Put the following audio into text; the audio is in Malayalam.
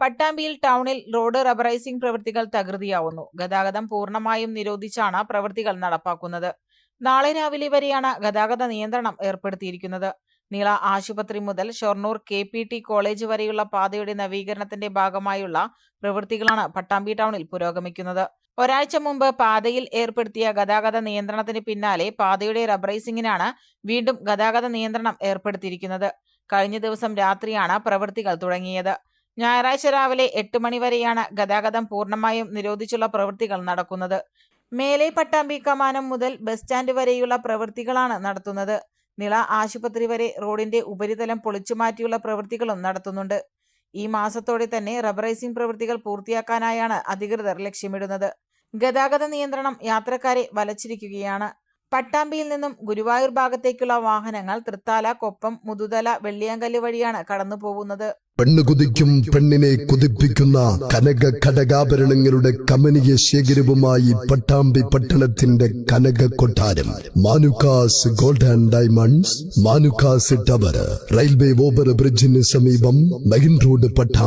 പട്ടാമ്പിയിൽ ടൗണിൽ റോഡ് റബറൈസിംഗ് പ്രവൃത്തികൾ തകൃതിയാവുന്നു. ഗതാഗതം പൂർണമായും നിരോധിച്ചാണ് പ്രവൃത്തികൾ നടപ്പാക്കുന്നത്. നാളെ രാവിലെ വരെയാണ് ഗതാഗത നിയന്ത്രണം ഏർപ്പെടുത്തിയിരിക്കുന്നത്. നീള ആശുപത്രി മുതൽ Shoranur K P T college വരെയുള്ള പാതയുടെ നവീകരണത്തിന്റെ ഭാഗമായുള്ള പ്രവൃത്തികളാണ് പട്ടാമ്പി ടൗണിൽ പുരോഗമിക്കുന്നത്. ഒരാഴ്ച മുമ്പ് പാതയിൽ ഏർപ്പെടുത്തിയ ഗതാഗത നിയന്ത്രണത്തിന് പിന്നാലെ പാതയുടെ റബറൈസിംഗിനാണ് വീണ്ടും ഗതാഗത നിയന്ത്രണം ഏർപ്പെടുത്തിയിരിക്കുന്നത്. കഴിഞ്ഞ ദിവസം രാത്രിയാണ് പ്രവൃത്തികൾ തുടങ്ങിയത്. ഞായറാഴ്ച രാവിലെ എട്ട് മണിവരെയാണ് ഗതാഗതം പൂർണമായും നിരോധിച്ചുള്ള പ്രവൃത്തികൾ നടക്കുന്നത്. മേലെ പട്ടാമ്പി കമാനം മുതൽ ബസ് സ്റ്റാൻഡ് വരെയുള്ള പ്രവൃത്തികളാണ് നടത്തുന്നത്. നിള ആശുപത്രി വരെ റോഡിന്റെ ഉപരിതലം പൊളിച്ചുമാറ്റിയുള്ള പ്രവൃത്തികളും നടത്തുന്നുണ്ട്. ഈ മാസത്തോടെ തന്നെ റബ്ബറൈസിംഗ് പ്രവൃത്തികൾ പൂർത്തിയാക്കാനായാണ് അധികൃതർ ലക്ഷ്യമിടുന്നത്. ഗതാഗത നിയന്ത്രണം യാത്രക്കാരെ വലച്ചിരിക്കുകയാണ്. പട്ടാമ്പിയിൽ നിന്നും ഗുരുവായൂർ ഭാഗത്തേക്കുള്ള വാഹനങ്ങൾ തൃത്താല കൊപ്പം മുതുതല വെള്ളിയാങ്കല്ല് വഴിയാണ് കടന്നു പോകുന്നത്. പെണ്ണ് കുതിക്കും പെണ്ണിനെ കുതിപ്പിക്കുന്ന കനക ഘടകാഭരണങ്ങളുടെ കമനീയ ശേഖരവുമായി പട്ടാമ്പി പട്ടണത്തിന്റെ കനക കൊട്ടാരം. Manukkas gold and diamonds Manukkas tower railway over ബ്രിഡ്ജിന് സമീപം മെയിൻ റോഡ് പട്ടാമ്പി.